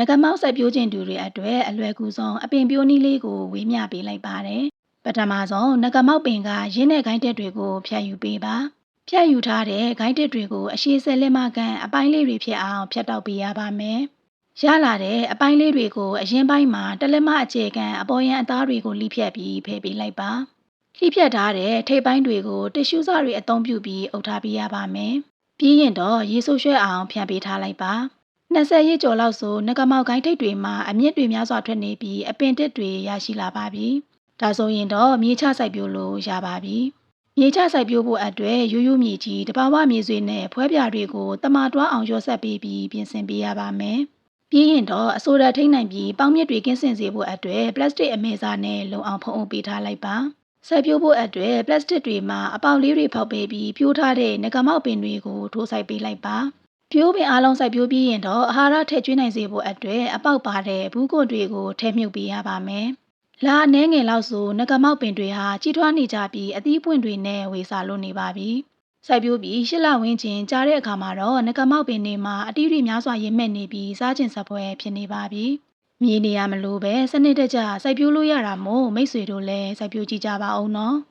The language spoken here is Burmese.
ငကမောက်စိုက်ပျိုးခြင်းသူတွေအတွက်အလွယ်ကူဆုံးအပင်ပြိုးနည်းလေးကိုဝေမျှပေးလိုက်ပါတယ်ပထမဆုံးငကမောက်ပင်ကရင်းတဲ့ဂိုင်းတက်တွေကိုဖြတ်ယူပေးပါဖြတ်ယူထားတဲ့ဂိုင်းတက်တွေကိုအရှိဆယ်လက်မကန်အပိုင်းလေးတွေဖြစ်အောင်ဖြတ်တောက်ပေးရပါမယ်ရလာတဲ့အပိုင်းလေးတွေကိုအရင်ပိုင်းမှာတလက်မအခြေခံအပေါ်ယံအသားတွေကိုလိဖြတ်ပြီးဖယ်ပေးလိုက်ပါလိဖြတ်ထားတဲ့ထိပ်ပိုင်းတွေကိုတ िश ူးစတွေအသုံးပြုပြီးအုပ်ထားပေးရပါမယ်ပြီးရင်တော့ရေဆိုးရွှဲအောင်ဖြန့်ပေးထားလိုက်ပါ 20ရက်ကျော်လောက်ဆိုငကမောက်ကိုင်းထိတ်တွေမှာအမြင့်တွေများစွာထွက်နေပြီးအပင်တစ်တွေရရှိလာပါပြီ။ဒါဆိုရင်တော့မြေချစိုက်ပျိုးလို့ရပါပြီ။မြေချစိုက်ပျိုးဖို့အတွက်ရိုးရိုးမြေကြီးတဘာဝမြေဆွေနဲ့ဖွဲပြတွေကိုတမတွားအောင်ရောဆက်ပေးပြီးပြင်ဆင်ပေးရပါမယ်။ပြီးရင်တော့အဆိုဒါထိမ့်နိုင်ပြီးပေါင်းမြစ်တွေကင်းစင်စေဖို့အတွက်ပလတ်စတစ်အမဲစားနဲ့လုံအောင်ဖုံးအုပ်ပေးထားလိုက်ပါ။စိုက်ပျိုးဖို့အတွက်ပလတ်စတစ်တွေမှာအပေါက်လေးတွေဖောက်ပေးပြီးပြိုးထားတဲ့ငကမောက်ပင်တွေကိုထိုးစိုက်ပေးလိုက်ပါ။ ပြိုးပင်အားလုံးစိုက်ပျိုးပြီးရင်တော့အာဟာရထည့်ကျွေးနိုင်စေဖို့အတွက်အပေါက်ပါတဲ့ဘူးကွန်တွေကိုထည့်မြုပ်ပေးရပါမယ်။လာအနှဲငယ်လောက်ဆိုငကမောက်ပင်တွေဟာကြီးထွားနေကြပြီးအသီးပွင့်တွေနဲ့ဝေစာလို့နေပါပြီ။စိုက်ပျိုးပြီးရှစ်လဝင်းချင်းကြားတဲ့အခါမှာတော့ငကမောက်ပင်တွေမှာအတီးတွေများစွာရင်မဲ့နေပြီးစားကျင်စပွဲဖြစ်နေပါပြီ။မြေနေရမလို့ပဲစနစ်တကျစိုက်ပျိုးလို့ရတာမို့မိတ်ဆွေတို့လည်းစိုက်ပျိုးကြည့်ကြပါအောင်နော်။